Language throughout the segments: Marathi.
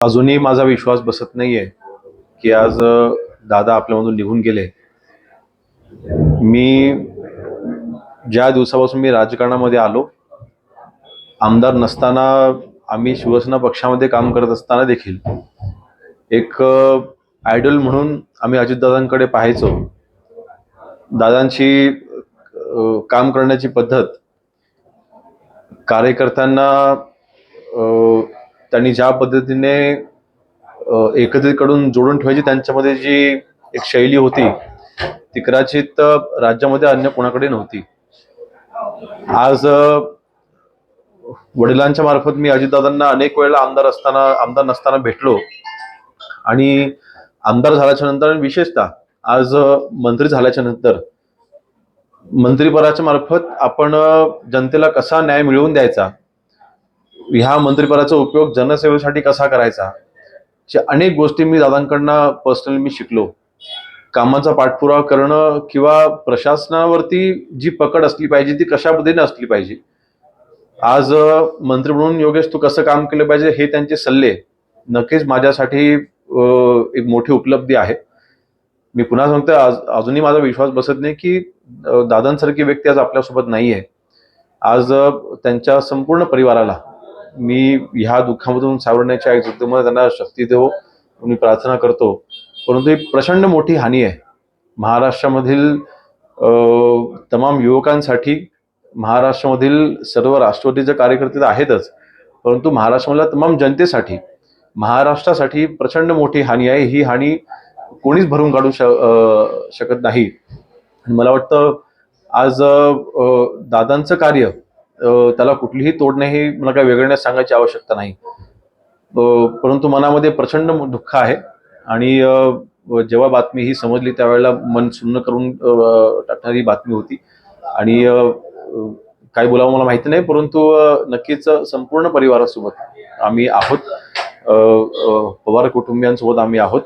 अजूनही माझा विश्वास बसत नाहीये की आज दादा आपल्यामधून निघून गेले. मी ज्या दिवसापासून मी राजकारणामध्ये आलो आमदार नसताना आम्ही शिवसेना पक्षामध्ये काम करत असताना देखील एक आयडल म्हणून आम्ही अजितदादांकडे पाहायचो. दादांची काम करण्याची पद्धत कार्यकर्त्यांना त्यांनी ज्या पद्धतीने एकत्रितकडून जोडून ठेवायची त्यांच्यामध्ये जी एक शैली होती ती कदाचित राज्यामध्ये अन्य कोणाकडे नव्हती. आज वडिलांच्या मार्फत मी अजितदादांना अनेक वेळेला आमदार असताना आमदार नसताना भेटलो. आणि आमदार झाल्याच्यानंतर आणि विशेषतः आज मंत्री झाल्याच्यानंतर मंत्रिपदाच्या मार्फत आपण जनतेला कसा न्याय मिळवून द्यायचा ह्या मंत्रिपदाचा उपयोग जनसेवेसाठी कसा करायचा? अनेक गोष्टी मी दादांकडनं पर्सनली मी शिकलो. कामाचा पाठपुरावा करणं किंवा प्रशासनावरती जी पकड असली पाहिजे ती कशा पद्धतीने असली पाहिजे? आज मंत्री म्हणून योगेश तू कसं काम केलं पाहिजे हे त्यांचे सल्ले नक्कीच माझ्यासाठी एक मोठी उपलब्धी आहे. मी पुन्हा सांगतो आज अजूनही माझा विश्वास बसत नाही की दादांसारखी व्यक्ती आज आपल्यासोबत नाही आहे आज त्यांच्या संपूर्ण परिवाराला मी ह्या दुःखामधून सावरण्याच्या एक जगदंबा त्यांना शक्ती देव मी प्रार्थना करतो. परंतु ही प्रचंड मोठी हानी आहे. महाराष्ट्रामधील तमाम युवकांसाठी महाराष्ट्रामधील सर्व राष्ट्रवादीचे कार्यकर्ते तर आहेतच परंतु महाराष्ट्रामधल्या तमाम जनतेसाठी महाराष्ट्रासाठी प्रचंड मोठी हानी आहे. ही हानी कोणीच भरून काढू श शकत नाही. मला वाटतं आज दादांचं कार्य त्याला कुठलीही तोड नाही हे मला काही वेगळ्याने सांगायची आवश्यकता नाही. परंतु मनामध्ये प्रचंड दुःख आहे आणि जेव्हा बातमी ही समजली त्यावेळेला मन सुन्न करून टाकणारी बातमी होती. आणि काय बोलावं मला माहिती नाही परंतु नक्कीच संपूर्ण परिवारासोबत आम्ही आहोत. पवार कुटुंबियांसोबत आम्ही आहोत.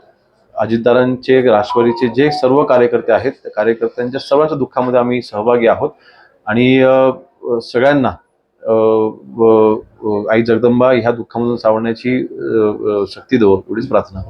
अजितदारांचे राष्ट्रवादीचे जे सर्व कार्यकर्ते आहेत त्या कार्यकर्त्यांच्या सर्वांच्या दुःखामध्ये आम्ही सहभागी आहोत. आणि सगळ्यांना आई जगदंबा ह्या दुःखामधून सावरण्याची शक्ती देवो एवढीच प्रार्थना